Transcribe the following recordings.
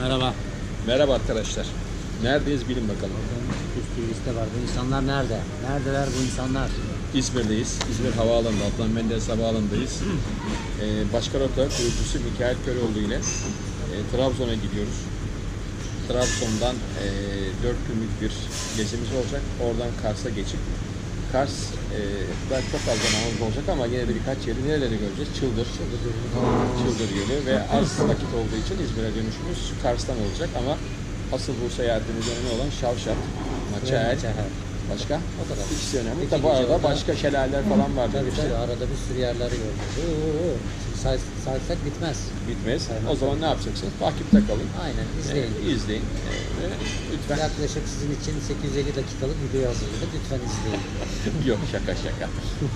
Merhaba. Merhaba arkadaşlar. Neredeyiz bilin bakalım. Üst liste var. Bu insanlar nerede? Neredeler bu insanlar? İzmir'deyiz. İzmir Havaalanı'nda, Adnan Menderes Havaalanı'ndayız. Ee, Başkan Rota kurucusu Mikael Köroğlu ile e, Trabzon'a gidiyoruz. Trabzon'dan e, 4 günlük bir gezimiz olacak. Oradan Kars'a geçip Kars e, çok az zamanımız olacak ama yine de birkaç yeri nereleri göreceğiz? Çıldır. Çıldır Gölü ve az vakit olduğu için İzmir'e dönüşümüz Kars'tan olacak ama asıl bu seyahatimizin önemli olan Şavşat, Maçael, başka? O kadar. İkisi önemli. Tabi arada orada- başka şelaleler falan var Tabii tabii arada bir sürü yerleri gördük. Say, saysak bitmez. Bitmez. Saymak O zaman ne yapacaksınız? Takipte kalın. Aynen Ee, izleyin. izleyin. Ee, lütfen. Yaklaşık sizin için 850 dakikalık video hazırladık. Lütfen izleyin. Yok şaka şaka.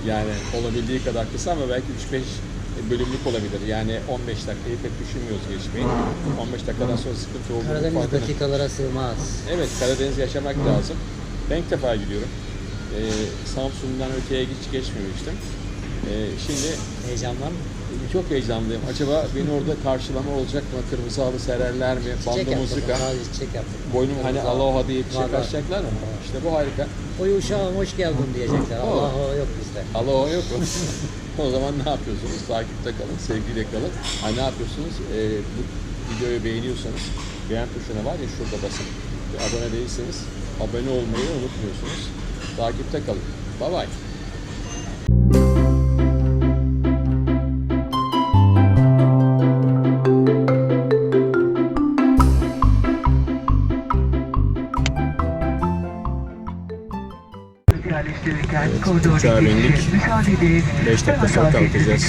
Yani olabildiği kadar kısa ama belki 3-5 bölümlük olabilir. Yani 15 dakikayı pek düşünmüyoruz geçmeyi. 15 dakikadan sonra sıkıntı olduğunu Karadeniz farkında. dakikalara sığmaz. Evet Karadeniz yaşamak lazım. Ben ilk defa gidiyorum. Ee, Samsun'dan öteye hiç geçmemiştim. Ee, şimdi Heyecan var mı? Çok heyecanlıyım. Acaba beni orada karşılama olacak mı? Kırmızı halı sererler mi? Bando muzika. Boynum hani aloha diye bir şey kaçacaklar mı? İşte bu harika. Oy uşağım hoş geldin diyecekler. O yok bizde. Aloha yok mu? o zaman ne yapıyorsunuz? Takipte kalın, sevgiyle kalın. Ha ne yapıyorsunuz? Ee, bu videoyu beğeniyorsanız beğen tuşuna var ya şurada basın. Ve abone değilseniz abone olmayı unutmuyorsunuz. Takipte kalın. Bye bye. Uçağa bindik. 5 dakika sonra kalkacağız.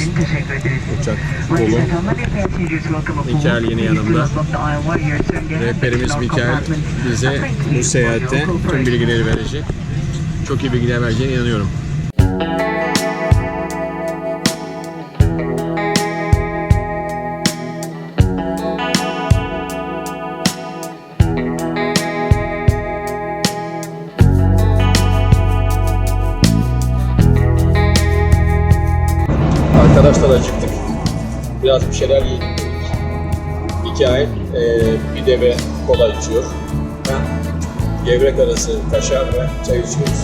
Uçak dolu. Mikael yine yanımda. Rehberimiz Mikael bize bu seyahatte tüm bilgileri verecek. Çok iyi bilgiler vereceğine inanıyorum. Arkadaşlar acıktık. Biraz bir şeyler dedik. Mikael e, bir ve kola içiyor. Gevrek arası kaşar ve çay içiyoruz.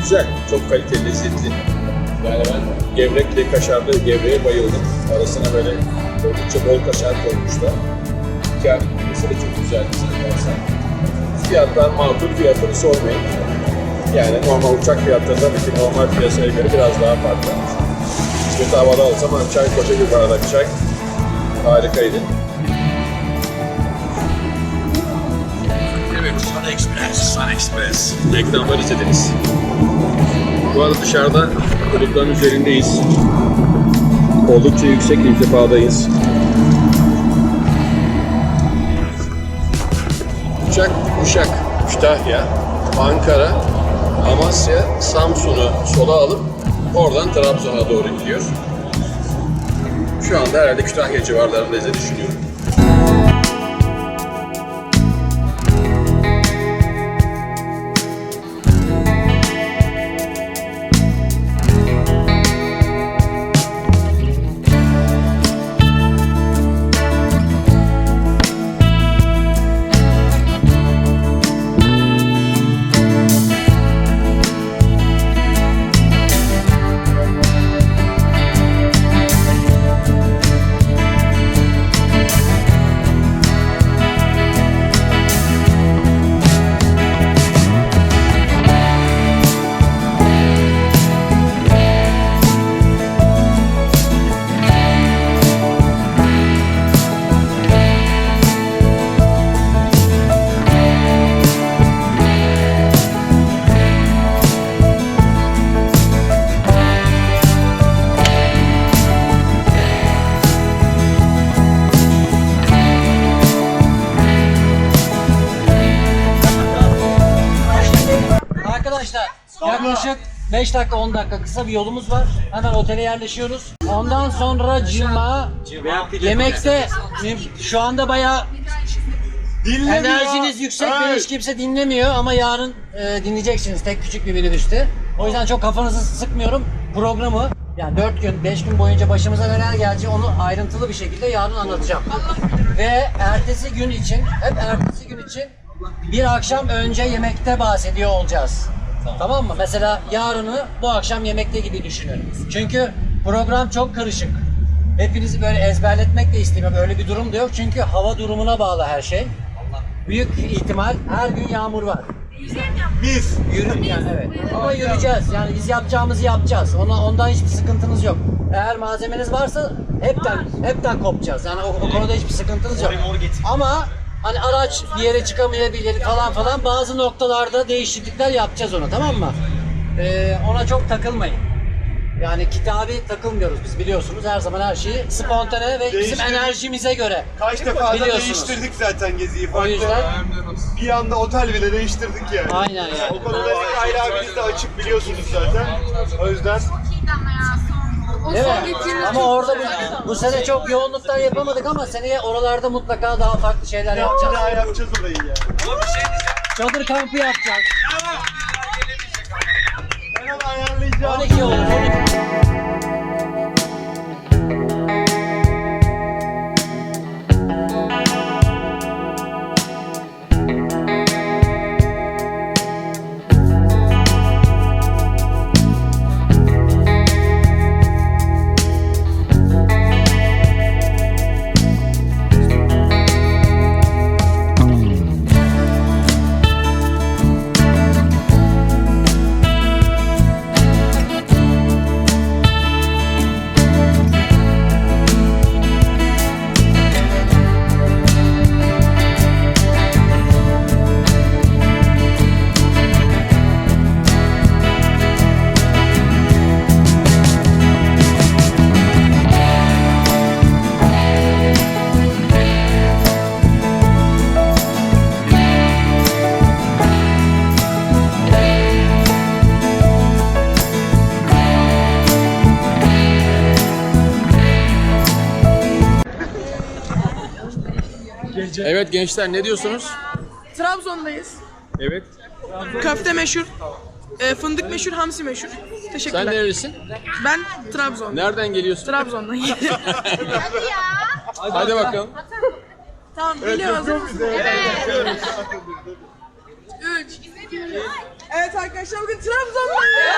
Güzel, çok kaliteli, lezzetli. Yani ben gevrekli, kaşarlı gevreğe bayıldım. Arasına böyle oldukça bol kaşar koymuşlar. Mikael mesela çok güzel istersen. Fiyatlar makul, fiyatları sormayın. Yani normal uçak fiyatlarından bir normal piyasaya göre biraz daha farklı. İşte havada hani çay koca bir çay. Harikaydı. Evet, Sun Express. Sun Express. Reklamları izlediniz. Bu arada dışarıda kulüplerin üzerindeyiz. Oldukça yüksek irtifadayız. Uçak, Uşak, Kütahya, Ankara, Amasya, Samsun'u sola alıp oradan Trabzon'a doğru gidiyor. Şu anda herhalde Kütahya civarlarındayız diye düşünüyorum. 5 dakika 10 dakika kısa bir yolumuz var. Hemen otele yerleşiyoruz. Ondan sonra cima yemekte şu anda bayağı enerjiniz yüksek ve hiç kimse dinlemiyor ama yarın e, dinleyeceksiniz tek küçük bir minibüste. O yüzden çok kafanızı sıkmıyorum. Programı Yani 4 gün, 5 gün boyunca başımıza neler gelecek onu ayrıntılı bir şekilde yarın anlatacağım. Ve ertesi gün için, hep ertesi gün için bir akşam önce yemekte bahsediyor olacağız. Tamam. mı? Mesela yarını bu akşam yemekte gibi düşünün. Çünkü program çok karışık. Hepinizi böyle ezberletmek de istemiyorum. Öyle bir durum da yok. Çünkü hava durumuna bağlı her şey. Büyük ihtimal her gün yağmur var. Biz. Yürü yani evet. Ama yürüyeceğiz. Yani biz yapacağımızı yapacağız. Ona, ondan hiçbir sıkıntınız yok. Eğer malzemeniz varsa hepten hepten kopacağız. Yani o, o konuda hiçbir sıkıntınız yok. Ama hani araç bir yere çıkamayabilir falan falan bazı noktalarda değişiklikler yapacağız ona tamam mı? Ee, ona çok takılmayın. Yani kitabi takılmıyoruz biz biliyorsunuz her zaman her şeyi spontane ve bizim Değiştirdik. enerjimize göre. Kaç defa da Biliyorsunuz. değiştirdik zaten geziyi. O Farklı. yüzden Bir anda otel bile değiştirdik yani. aynen yani. O konuda Mikail abiniz de açık biliyorsunuz zaten. O yüzden Değil mi? Ama orada bu, bu sene çok yoğunluktan yapamadık ama seneye oralarda mutlaka daha farklı şeyler bir yapacağız. daha yapacağız orayı yani. Çadır kampı yapacağız. Ben onu ayarlayacağım. 12 olur. 12. Evet gençler ne diyorsunuz? Trabzon'dayız. Evet. Köfte meşhur. e, fındık meşhur, hamsi meşhur. Teşekkürler. Sen nerelisin? Ben Trabzon. Nereden geliyorsun? Trabzon'dayım. Hadi bakalım. tamam, geliyor hazır mısın? Evet. Üç. Evet arkadaşlar bugün Trabzon'dayız.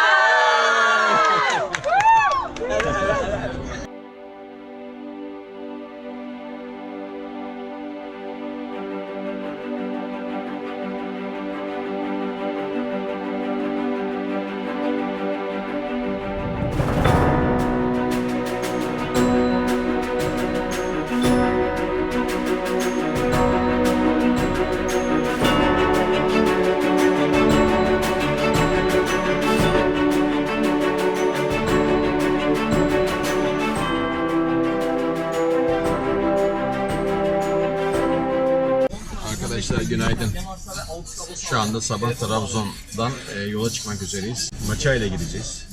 Şu anda sabah Trabzon'dan e, yola çıkmak üzereyiz. Maça ile gideceğiz.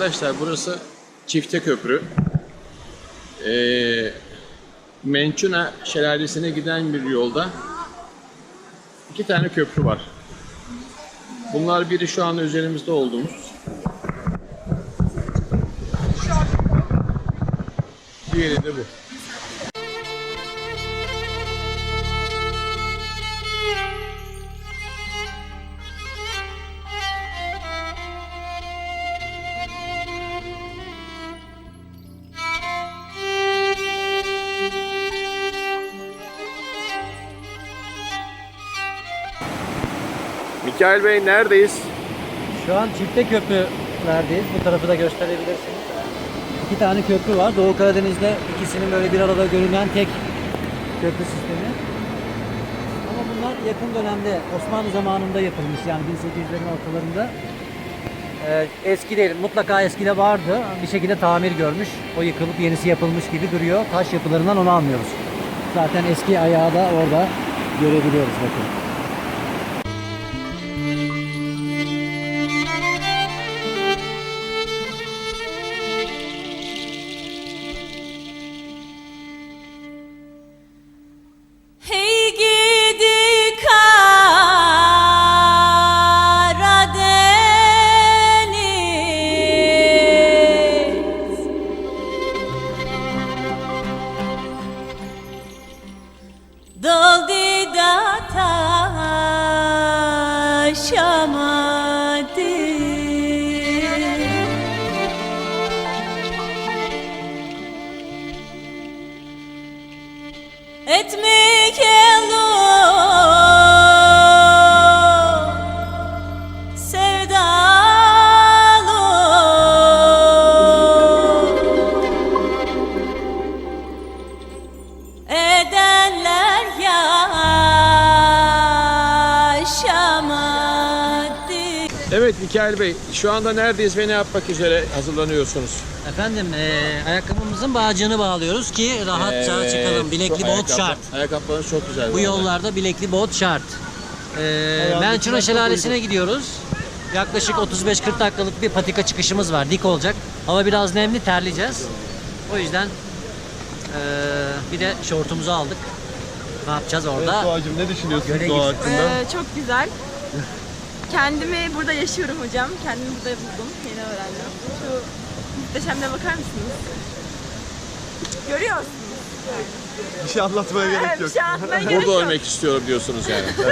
Arkadaşlar burası Çifte Köprü. Ee, Mençuna Şelalesi'ne giden bir yolda iki tane köprü var. Bunlar biri şu anda üzerimizde olduğumuz. Diğeri de bu. Mikail Bey neredeyiz? Şu an çifte köprülerdeyiz. Bu tarafı da gösterebilirsiniz. İki tane köprü var. Doğu Karadeniz'de ikisinin böyle bir arada görünen tek köprü sistemi. Ama bunlar yakın dönemde Osmanlı zamanında yapılmış yani 1800'lerin ortalarında. Ee, eski değil, mutlaka eskide vardı. Bir şekilde tamir görmüş. O yıkılıp yenisi yapılmış gibi duruyor. Taş yapılarından onu anlıyoruz. Zaten eski ayağı da orada görebiliyoruz bakın. Doldu da taşamadı Evet Mikail Bey şu anda neredeyiz ve ne yapmak üzere hazırlanıyorsunuz? Efendim eee, ayakkabımızın bağcığını bağlıyoruz ki rahatça Evet, çıkalım. Bilekli çok bot ayakkabı- şart. Ayakkabılarınız çok güzel. Bu arada. yollarda bilekli bot şart. Ee, Mençuna Şelalesi'ne gidiyoruz. Yaklaşık 35-40 dakikalık bir patika çıkışımız var. Dik olacak. Hava biraz nemli, terleyeceğiz. O yüzden eee, bir de şortumuzu aldık. Ne yapacağız orada? Doğacığım ne düşünüyorsunuz Göle doğa gitsin. hakkında? Ee, çok güzel. Kendimi burada yaşıyorum hocam. Kendimi burada buldum. Yeni öğrendim. Şu muhteşemle bakar mısınız? Görüyorsunuz. Bir şey anlatmaya gerek Evet, yok. bir şey anlatmaya gerek Burada yok. ölmek istiyorum diyorsunuz yani.